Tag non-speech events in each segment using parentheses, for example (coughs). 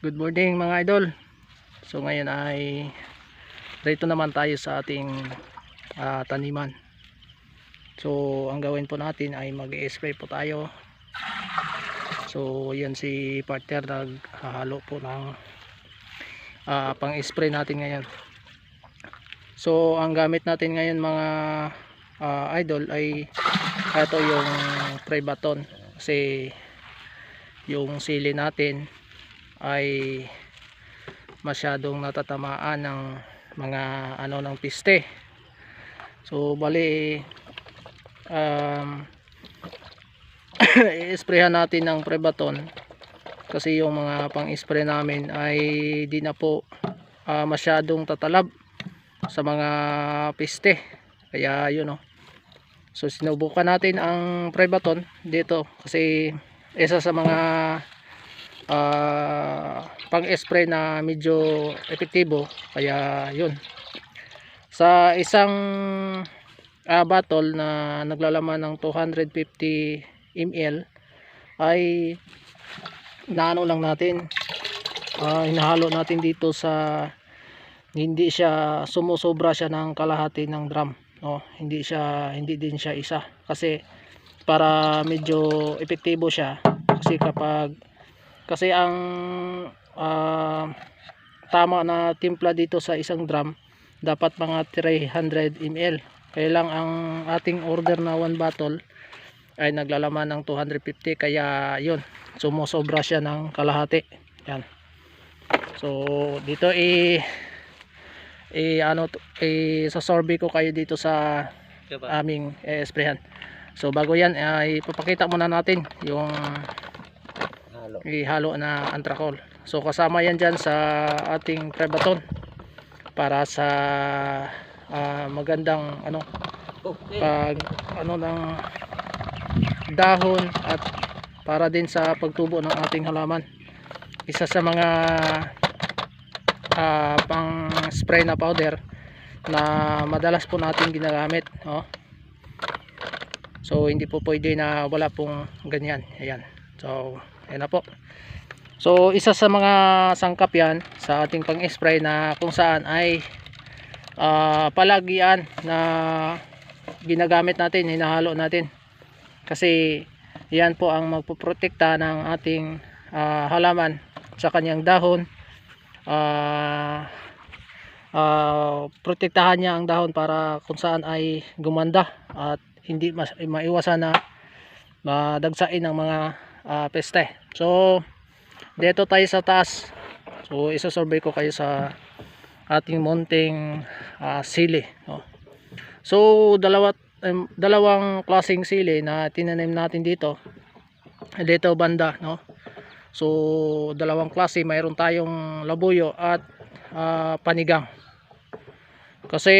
Good morning mga idol. So ngayon ay dito naman tayo sa ating ah, taniman. So ang gawin po natin ay mag-spray po tayo. So yan si partner naghahalo po ng ah, pang-spray natin ngayon. So ang gamit natin ngayon mga ah, idol ay ito yung spray baton kasi yung sili natin ay masyadong natatamaan ng mga ano ng piste. So bali um, (coughs) i-sprayhan natin ng prebaton kasi yung mga pang spray namin ay di na po ah, masyadong tatalab sa mga piste. Kaya yun oh. So sinubukan natin ang prebaton dito kasi isa sa mga ah, pang-spray na medyo epektibo. Kaya yun. Sa isang ah, bottle na naglalaman ng 250 ml ay naano lang natin. Ah, hinahalo natin dito sa hindi siya sumusobra siya ng kalahati ng drum. No hindi siya hindi din siya isa. Kasi para medyo epektibo siya kasi kapag kasi ang ah, tama na timpla dito sa isang drum dapat mga 300 ml kaya lang ang ating order na one bottle ay naglalaman ng 250 kaya yun sumusobra siya ng kalahati. Yan. So dito i i ano to- i sasorbe ko kayo dito sa aming eh, sprayhan so bago yan ay ipapakita muna natin yung Halo. ihalo na antrakol so kasama yan dyan sa ating prebaton para sa ah, magandang ano Okay. pag ano ng dahon at para din sa pagtubo ng ating halaman isa sa mga ah, pang spray na powder na madalas po natin ginagamit no? so hindi po pwede na wala pong ganyan ayan so ayan na po. So isa sa mga sangkap yan sa ating pang spray na kung saan ay ah, palagian na ginagamit natin hinahalo natin. Kasi yan po ang magpoprotekta ng ating ah, halaman sa kanyang dahon. Ah ah, protektahan niya ang dahon para kung saan ay gumanda at hindi mas, maiwasan na madagsain ng mga ah, peste. So dito tayo sa taas. So isasurvey ko kayo sa ating munting ah, sili no? so dalawa, em, dalawang klaseng sili na tinanim natin dito dito banda no? So dalawang klase mayroon tayong labuyo at ah, panigang. Kasi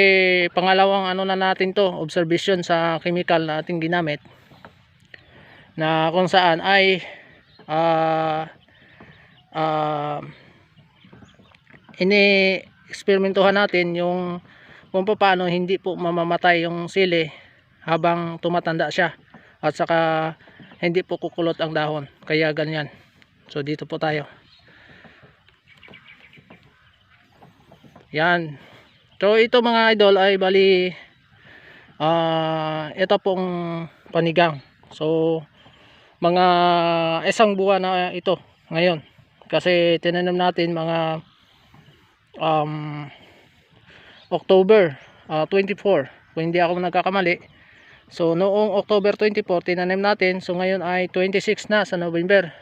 pangalawang ano na natin to observation sa chemical na ating ginamit na kung saan ay ah ah ini eksperimentuhan natin yung kung paano hindi po mamamatay yung sili habang tumatanda siya at saka hindi po kukulot ang dahon. Kaya ganyan. So dito po tayo. Yan. So ito mga idol ay bali ah ito pong panigang. So mga isang buwan na ito ngayon. Kasi tinanim natin mga um, October ah, 24 kung hindi ako nagkakamali. So noong October 24 tinanim natin. So ngayon ay 26 na sa November.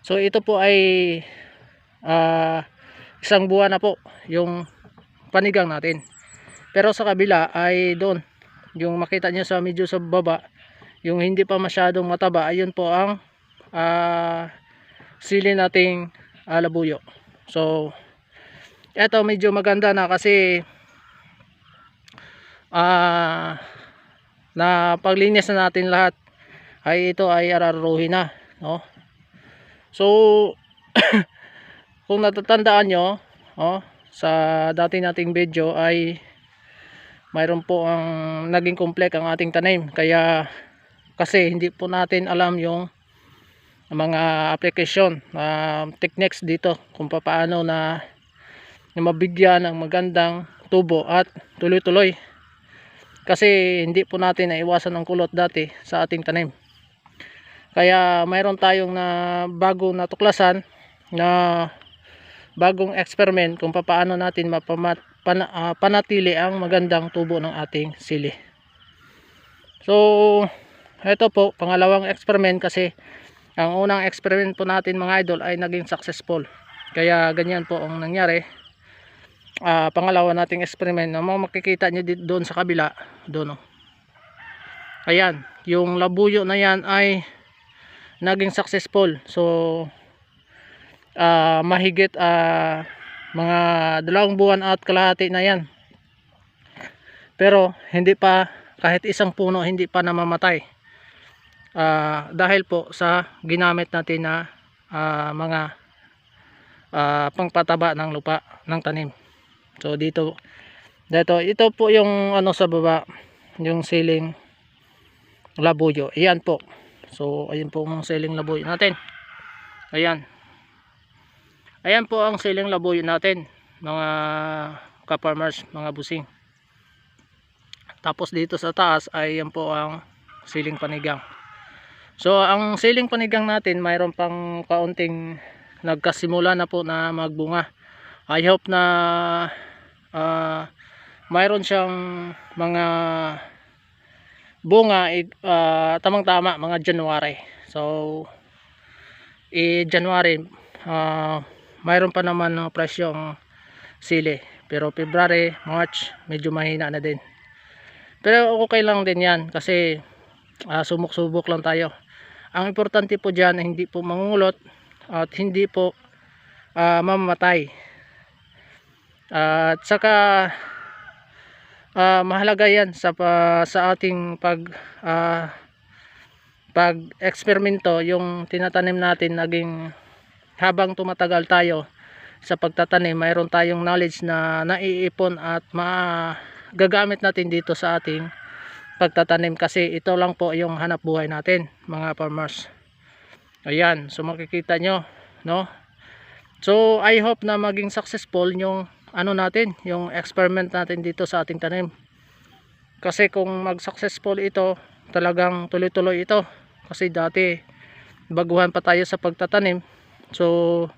So ito po ay ah, isang buwan na po yung panigang natin. Pero sa kabila ay doon. Yung makita nyo sa medyo sa baba yung hindi pa masyadong mataba ayun po ang ah, sili nating ah, labuyo. So eto medyo maganda na kasi ah na paglinis na natin lahat ay ito ay araruhin na no? So (coughs) kung natatandaan nyo oh, sa dati nating video ay mayroon po ang naging komplek ang ating tanim. Kaya kasi hindi po natin alam yung mga application uh, techniques dito kung paano na, na mabigyan ng magandang tubo at tuloy-tuloy. Kasi hindi po natin naiwasan ang kulot dati sa ating tanim. Kaya mayroon tayong na bago natuklasan na bagong experiment kung paano natin mapamat, pana, ah, panatili ang magandang tubo ng ating sili. So ito po pangalawang experiment kasi ang unang experiment po natin mga idol ay naging successful. Kaya ganyan po ang nangyari. Ah, pangalawa nating experiment na mga makikita nyo doon sa kabila doon oh. ayan yung labuyo na yan ay naging successful. So ah, mahigit ah, mga dalawang buwan at kalahati na yan. Pero hindi pa kahit isang puno hindi pa namamatay Ah, dahil po sa ginamit natin na ah, mga ah, pangpataba ng lupa ng tanim. So dito dito ito po yung ano sa baba yung siling labuyo. Ayan po. So ayan po ang siling labuyo natin. Ayan. Ayan po ang siling labuyo natin mga ka-farmers mga busing. Tapos dito sa taas ay yan po ang siling panigang So ang siling panigang natin mayroon pang kaunting nagkasimula na po na magbunga. I hope na ah, mayroon siyang mga bunga uh, tamang tama mga January. So i January ah, mayroon pa naman ng presyong sili. Pero February, March medyo mahina na din. Pero okay lang din yan kasi ah, sumuk-subok lang tayo ang importante po dyan ay hindi po mangungulot at hindi po ah, mamamatay. At saka ah, mahalaga yan sa, pa, sa ating pag ah, pag eksperimento yung tinatanim natin naging habang tumatagal tayo sa pagtatanim mayroon tayong knowledge na naiipon at magagamit natin dito sa ating pagtatanim kasi ito lang po yung hanap buhay natin mga farmers. Ayan so makikita nyo no? So I hope na maging successful yung ano natin yung experiment natin dito sa ating tanim. Kasi kung mag successful ito talagang tuloy tuloy ito. Kasi dati baguhan pa tayo sa pagtatanim. So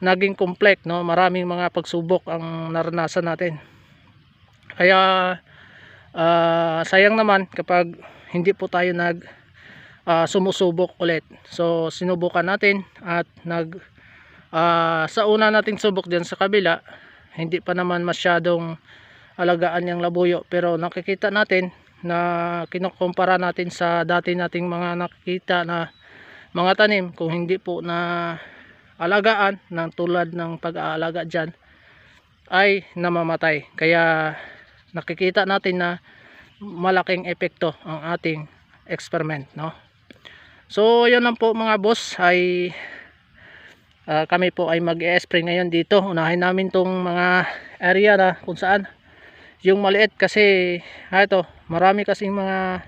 naging complex no? Maraming mga pagsubok ang naranasan natin. Kaya Ah, sayang naman kapag hindi po tayo nag ah, sumusubok ulit. So sinubukan natin at nag ah, sa una nating subok dyan sa kabila hindi pa naman masyadong alagaan yung labuyo. Pero nakikita natin na kinukumpara natin sa dati nating mga nakikita na mga tanim kung hindi po na alagaan ng tulad ng pag-aalaga dyan ay namamatay. Kaya nakikita natin na malaking epekto ang ating experiment no? So yun lang po mga boss ay ah, kami po ay mag-e-spray ngayon dito. Unahin namin tong mga area na kung saan yung maliit kasi ha, ito marami kasing mga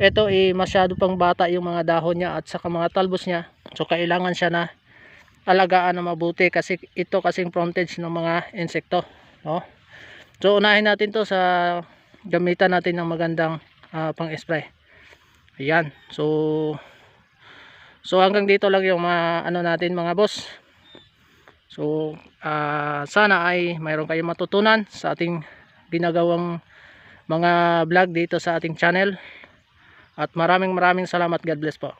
ito eh masyado pang bata yung mga dahon niya at saka mga talbos niya. So kailangan siya na alagaan na mabuti kasi ito kasing frontage ng mga insekto no So unahin natin to sa gamitan natin ng magandang ah, pang-spray. Ayan. So So hanggang dito lang yung mga ano natin mga boss. So ah, sana ay mayroon kayong matutunan sa ating ginagawang mga vlog dito sa ating channel. At maraming maraming salamat. God bless po.